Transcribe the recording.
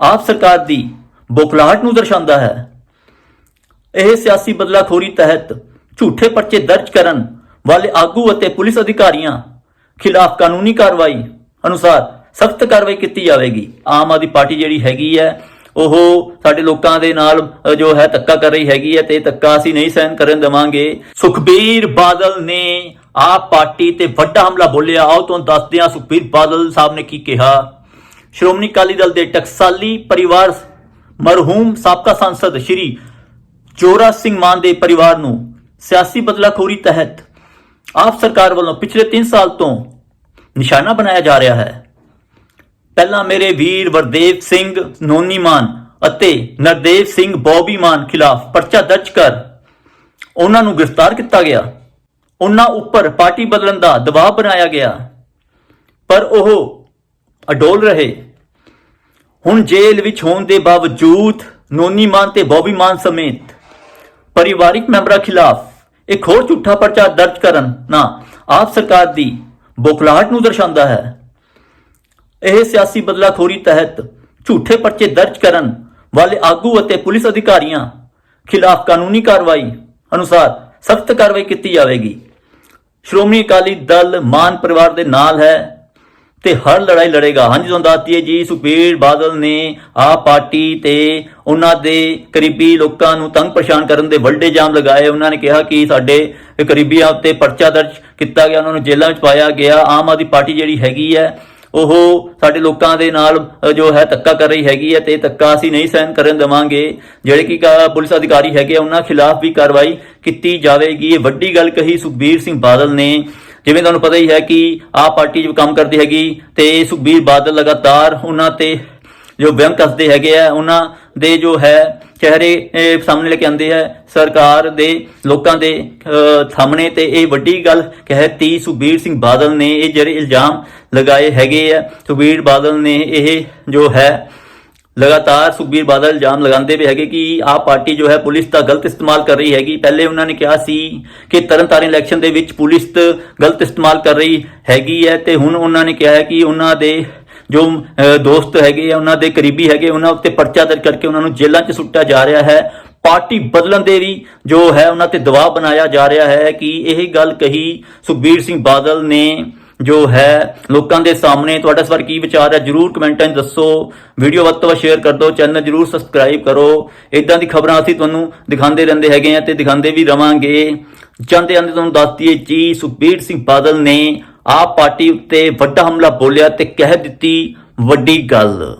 ਆਪ ਸਰਕਾਰ ਦੀ ਬੋਖਲਾਹਟ ਨੂੰ ਦਰਸਾਉਂਦਾ ਹੈ। ਇਹ ਸਿਆਸੀ ਬਦਲਾਖੋਰੀ ਤਹਿਤ ਝੂਠੇ ਪਰਚੇ ਦਰਜ ਕਰਨ ਵਾਲੇ ਆਗੂ ਅਤੇ ਪੁਲਿਸ ਅਧਿਕਾਰੀਆਂ ਖਿਲਾਫ ਕਾਨੂੰਨੀ ਕਾਰਵਾਈ ਅਨੁਸਾਰ ਸਖਤ ਕਾਰਵਾਈ ਕੀਤੀ ਜਾਵੇਗੀ। ਆਮ ਆਦਮੀ ਪਾਰਟੀ ਜਿਹੜੀ ਹੈਗੀ ਹੈ, ਉਹ ਸਾਡੇ ਲੋਕਾਂ ਦੇ ਨਾਲ ਜੋ ਹੈ, ਧੱਕਾ ਕਰ ਰਹੀ ਹੈਗੀ ਹੈ ਤੇ ਇਹ ਧੱਕਾ ਅਸੀਂ ਨਹੀਂ ਸਹਿਨ ਕਰਨ ਦੇਵਾਂਗੇ। ਸੁਖਬੀਰ ਬਾਦਲ ਨੇ ਆਪ ਪਾਰਟੀ ਤੇ ਵੱਡਾ ਹਮਲਾ ਬੋਲਿਆ। ਆਓ ਤੁਹਾਨੂੰ ਦੱਸਦੇ ਹਾਂ ਸੁਖਬੀਰ ਬਾਦਲ ਸਾਹਿਬ ਨੇ ਕੀ ਕਿਹਾ। ਸ਼੍ਰੋਮਣੀ ਅਕਾਲੀ ਦਲ ਦੇ ਟਕਸਾਲੀ ਪਰਿਵਾਰ ਮਰਹੂਮ ਸਾਬਕਾ ਸੰਸਦ ਸ਼੍ਰੀ ਜੋਰਾ ਸਿੰਘ ਮਾਨ ਦੇ ਪਰਿਵਾਰ ਨੂੰ ਸਿਆਸੀ ਬਦਲਾਖੋਰੀ ਤਹਿਤ ਆਪ ਸਰਕਾਰ ਵੱਲੋਂ ਪਿਛਲੇ 3 ਸਾਲ ਤੋਂ ਨਿਸ਼ਾਨਾ ਬਣਾਇਆ ਜਾ ਰਿਹਾ ਹੈ। ਪਹਿਲਾਂ ਮੇਰੇ ਵੀਰ ਵਰਦੇਵ ਸਿੰਘ ਨੋਨੀ ਮਾਨ ਅਤੇ ਨਰਦੇਵ ਸਿੰਘ ਬੌਬੀ ਮਾਨ ਖਿਲਾਫ ਪਰਚਾ ਦਰਜ ਕਰ ਉਹਨਾਂ ਨੂੰ ਗ੍ਰਿਫਤਾਰ ਕੀਤਾ ਗਿਆ। ਉਹਨਾਂ ਉੱਪਰ ਪਾਰਟੀ ਬਦਲਣ ਦਾ ਦਬਾਅ ਬਣਾਇਆ ਗਿਆ। ਪਰ ਉਹ ਅਡੋਲ ਰਹੇ। ਹੁਣ ਜੇਲ੍ਹ ਵਿੱਚ ਹੋਣ ਦੇ ਬਾਵਜੂਦ ਨੋਨੀ ਮਾਨ ਤੇ ਬੌਬੀ ਮਾਨ ਸਮੇਤ ਪਰਿਵਾਰਿਕ ਮੈਂਬਰਾਂ ਖਿਲਾਫ ਇੱਕ ਹੋਰ ਝੂਠਾ ਪਰਚਾ ਦਰਜ ਕਰਨ ਨਾ ਆਪ ਸਰਕਾਰ ਦੀ ਬੋਖਲਾਹਟ ਨੂੰ ਦਰਸਾਉਂਦਾ ਹੈ। ਇਹ ਸਿਆਸੀ ਬਦਲਾਖੋਰੀ ਤਹਿਤ ਝੂਠੇ ਪਰਚੇ ਦਰਜ ਕਰਨ ਵਾਲੇ ਆਗੂ ਅਤੇ ਪੁਲਿਸ ਅਧਿਕਾਰੀਆਂ ਖਿਲਾਫ ਕਾਨੂੰਨੀ ਕਾਰਵਾਈ ਅਨੁਸਾਰ ਸਖਤ ਕਾਰਵਾਈ ਕੀਤੀ ਜਾਵੇਗੀ। ਸ਼੍ਰੋਮਣੀ ਅਕਾਲੀ ਦਲ ਮਾਨ ਪਰਿਵਾਰ ਦੇ ਨਾਲ ਹੈ। ਤੇ ਹਰ ਲੜਾਈ ਲੜੇਗਾ। ਹਾਂਜੀ ਤੁਹਾਨੂੰ ਦੱਸਦੀ ਹੈ ਜੀ ਸੁਖਬੀਰ ਬਾਦਲ ਨੇ ਆਪ ਪਾਰਟੀ ਤੇ ਉਹਨਾਂ ਦੇ ਕਰੀਬੀ ਲੋਕਾਂ ਨੂੰ ਤੰਗ ਪਰੇਸ਼ਾਨ ਕਰਨ ਦੇ ਵੱਡੇ ਜਾਮ ਲਗਾਏ। ਉਹਨਾਂ ਨੇ ਕਿਹਾ ਕਿ ਸਾਡੇ ਕਰੀਬੀਆਂ ਉੱਤੇ ਪਰਚਾ ਦਰਜ ਕੀਤਾ ਗਿਆ ਉਹਨਾਂ ਨੂੰ ਜੇਲ੍ਹਾਂ ਵਿੱਚ ਪਾਇਆ ਗਿਆ। ਆਮ ਆਦਮੀ ਪਾਰਟੀ ਜਿਹੜੀ ਹੈਗੀ ਹੈ ਉਹ ਸਾਡੇ ਲੋਕਾਂ ਦੇ ਨਾਲ ਜੋ ਹੈ ਧੱਕਾ ਕਰ ਰਹੀ ਹੈਗੀ ਹੈ ਤੇ ਇਹ ਧੱਕਾ ਅਸੀਂ ਨਹੀਂ ਸਹਿਨ ਕਰਨ ਦੇਵਾਂਗੇ। ਜਿਹੜੇ ਕਿ ਕ- ਪੁਲਿਸ ਅਧਿਕਾਰੀ ਹੈਗੇ ਆ, ਉਹਨਾਂ ਖਿਲਾਫ ਵੀ ਕਾਰਵਾਈ ਕੀਤੀ ਜਾਵੇਗੀ। ਇਹ ਵੱਡੀ ਗੱਲ ਕਹੀ ਸੁਖਬੀਰ ਸਿੰਘ ਬਾਦਲ ਨੇ। ਜਿਵੇਂ ਤੁਹਾਨੂੰ ਪਤਾ ਹੀ ਹੈ ਕਿ ਆਪ ਪਾਰਟੀ ਜੋ ਕੰਮ ਕਰਦੀ ਹੈਗੀ ਤੇ ਸੁਖਬੀਰ ਬਾਦਲ ਲਗਾਤਾਰ ਉਹਨਾਂ ਤੇ ਜੋ ਬਿਆਨ ਕੱਸਦੇ ਹੈਗੇ ਆ, ਉਹਨਾਂ ਦੇ ਜੋ ਹੈ ਚਿਹਰੇ ਸਾਹਮਣੇ ਲੈ ਕੇ ਆਉਂਦੇ ਹੈ ਸਰਕਾਰ ਦੇ ਲੋਕਾਂ ਦੇ ਸਾਹਮਣੇ ਤੇ ਇਹ ਵੱਡੀ ਗੱਲ ਕਹਿਤੀ ਸੁਖਬੀਰ ਸਿੰਘ ਬਾਦਲ ਨੇ, ਇਹ ਜਿਹੜੇ ਇਲਜ਼ਾਮ ਲਗਾਏ ਹੈਗੇ ਆ, ਸੁਖਬੀਰ ਬਾਦਲ ਨੇ ਇਹ ਜੋ ਹੈ ਲਗਾਤਾਰ ਸੁਖਬੀਰ ਬਾਦਲ ਇਲਜ਼ਾਮ ਲਗਾਉਂਦੇ ਵੀ ਹੈਗੇ ਕਿ ਆਹ ਪਾਰਟੀ ਜੋ ਹੈ ਪੁਲਿਸ ਦਾ ਗਲਤ ਇਸਤੇਮਾਲ ਕਰ ਰਹੀ ਹੈਗੀ। ਪਹਿਲੇ ਉਹਨਾਂ ਨੇ ਕਿਹਾ ਸੀ ਕਿ ਤਰਨਤਾਰਨ ਇਲੈਕਸ਼ਨ ਦੇ ਵਿੱਚ ਪੁਲਿਸ ਗਲਤ ਇਸਤੇਮਾਲ ਕਰ ਰਹੀ ਹੈਗੀ ਹੈ ਤੇ ਹੁਣ ਉਹਨਾਂ ਨੇ ਕਿਹਾ ਹੈ ਕਿ ਉਹਨਾਂ ਦੇ ਜੋ ਦੋਸਤ ਹੈਗੇ ਆ, ਉਹਨਾਂ ਦੇ ਕਰੀਬੀ ਹੈਗੇ, ਉਹਨਾਂ ਉੱਤੇ ਪਰਚਾ ਦਰਜ ਕਰਕੇ ਉਹਨਾਂ ਨੂੰ ਜੇਲ੍ਹਾਂ 'ਚ ਸੁੱਟਿਆ ਜਾ ਰਿਹਾ ਹੈ। ਪਾਰਟੀ ਬਦਲਣ ਦੇ ਵੀ ਜੋ ਹੈ ਉਹਨਾਂ ਤੇ ਦਬਾਅ ਬਣਾਇਆ ਜਾ ਰਿਹਾ ਹੈ ਕਿ ਇਹ ਗੱਲ ਕਹੀ ਸੁਖਬੀਰ ਸਿੰਘ ਬਾਦਲ ਨੇ ਜੋ ਹੈ ਲੋਕਾਂ ਦੇ ਸਾਹਮਣੇ। ਤੁਹਾਡਾ ਇਸ ਵਾਰ ਕੀ ਵਿਚਾਰ ਹੈ? ਜਰੂਰ ਕਮੈਂਟਾਂ 'ਚ ਦੱਸੋ। ਵੀਡੀਓ ਵੱਧ ਤੋਂ ਵੱਧ ਸ਼ੇਅਰ ਕਰ ਦਿਓ। ਚੈਨਲ ਜਰੂਰ ਸਬਸਕ੍ਰਾਈਬ ਕਰੋ। ਇਦਾਂ ਦੀ ਖਬਰਾਂ ਅਸੀਂ ਤੁਹਾਨੂੰ ਦਿਖਾਉਂਦੇ ਰਹਿੰਦੇ ਹੈਗੇ ਆ ਤੇ ਦਿਖਾਉਂਦੇ ਵੀ ਰਵਾਂਗੇ। ਜਾਂਦੇ ਜਾਂਦੇ ਤੁਹਾਨੂੰ ਦੱਸ ਦਈਏ, ਜੀ ਸੁਖਬੀਰ ਸਿੰਘ ਬਾਦਲ ਨੇ ਆਪ ਪਾਰਟੀ ਉੱਤੇ ਵੱਡਾ ਹਮਲਾ ਬੋਲਿਆ ਤੇ ਕਹਿ ਦਿੱਤੀ ਵੱਡੀ ਗੱਲ।